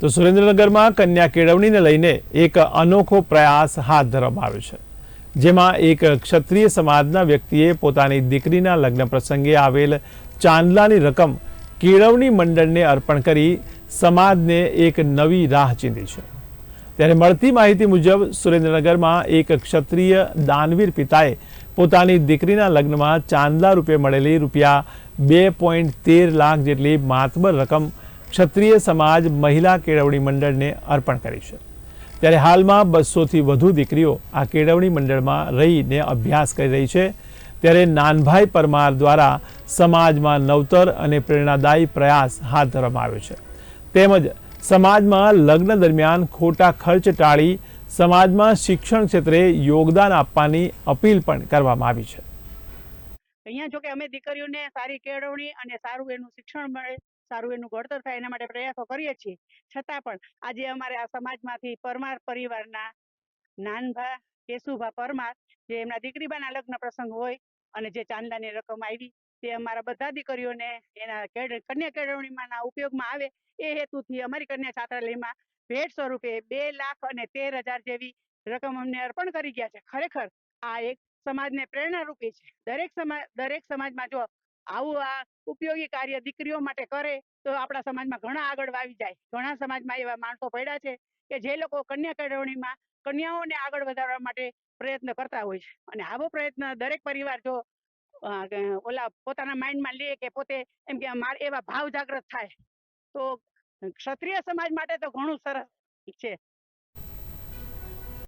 તો સુરેન્દ્રનગરમાં કન્યા કેળવણીને લઈને એક અનોખો પ્રયાસ હાથ ધરવામાં આવ્યો છે. જેમાં એક ક્ષત્રિય સમાજના વ્યક્તિએ પોતાની દીકરીના લગ્ન પ્રસંગે આવેલ ચાંદલાની રકમ કેળવણી મંડળને અર્પણ કરી સમાજને એક નવી રાહ ચીંધી છે. ત્યારે મળતી માહિતી મુજબ સુરેન્દ્રનગરમાં એક ક્ષત્રિય દાનવીર પિતાએ પોતાની દીકરીના લગ્નમાં ચાંદલા રૂપે મળેલી રૂપિયા બે પોઈન્ટ તેર લાખ જેટલી માતબર રકમ ક્ષત્રિય સમાજ મહિલા કેળવણી મંડળને અર્પણ કરી છે. ત્યારે હાલમાં બસોથી વધુ દીકરીઓ આ કેળવણી મંડળમાં રહીને અભ્યાસ કરી રહી છે. ત્યારે નાનભાઈ પરમાર દ્વારા સમાજમાં નવતર અને પ્રેરણાદાયી પ્રયાસ હાથ ધરવામાં આવ્યો છે. તેમજ સમાજમાં લગ્ન દરમિયાન ખોટા ખર્ચ ટાળી સમાજમાં શિક્ષણ ક્ષેત્રે યોગદાન આપવાની અપીલ પણ કરવામાં આવી છે. અહીંયા જો કે અમે દીકરીઓને સારી કેળવણી અને સારું એનું શિક્ષણ મળે સારું એનું ઘડતર થાય એના માટે પ્રયાસો કરીએ છીએ. છતાં પણ આજે અમારે આ સમાજમાંથી પરમાર પરિવારના નાનભા કેશુભા પરમાર, જે એમના દીકરીબાના લગ્ન પ્રસંગ હોય અને જે ચાંદાની રકમ આવી, તે અમારા બધા દીકરીઓને એના કન્યા કેળવણીમાંના ઉપયોગમાં આવે, એ હેતુથી અમારી કન્યા છાત્રાલયમાં ભેટ સ્વરૂપે બે લાખ અને તેર હજાર જેવી રકમ અમને અર્પણ કરી ગયા છે. ખરેખર આ એક સમાજને પ્રેરણારૂપી છે. દરેક સમાજ દરેક સમાજમાં જો આવું આ ઉપયોગી કાર્ય દીકરીઓ માટે કરે, તો આપણા સમાજમાં ઘણા આગળ વાવી જાય. ઘણા સમાજમાં એવા માણસો પડ્યા છે કે જે લોકો કન્યા કેળવણીમાં કન્યાઓને આગળ વધારવા માટે પ્રયત્ન કરતા હોય છે. અને આવો પ્રયત્ન દરેક પરિવાર જો ઓલા પોતાના માઇન્ડમાં લે કે પોતે એમ કે મારે, એવા ભાવ જાગૃત થાય, તો ક્ષત્રિય સમાજ માટે તો ઘણું સરસ છે.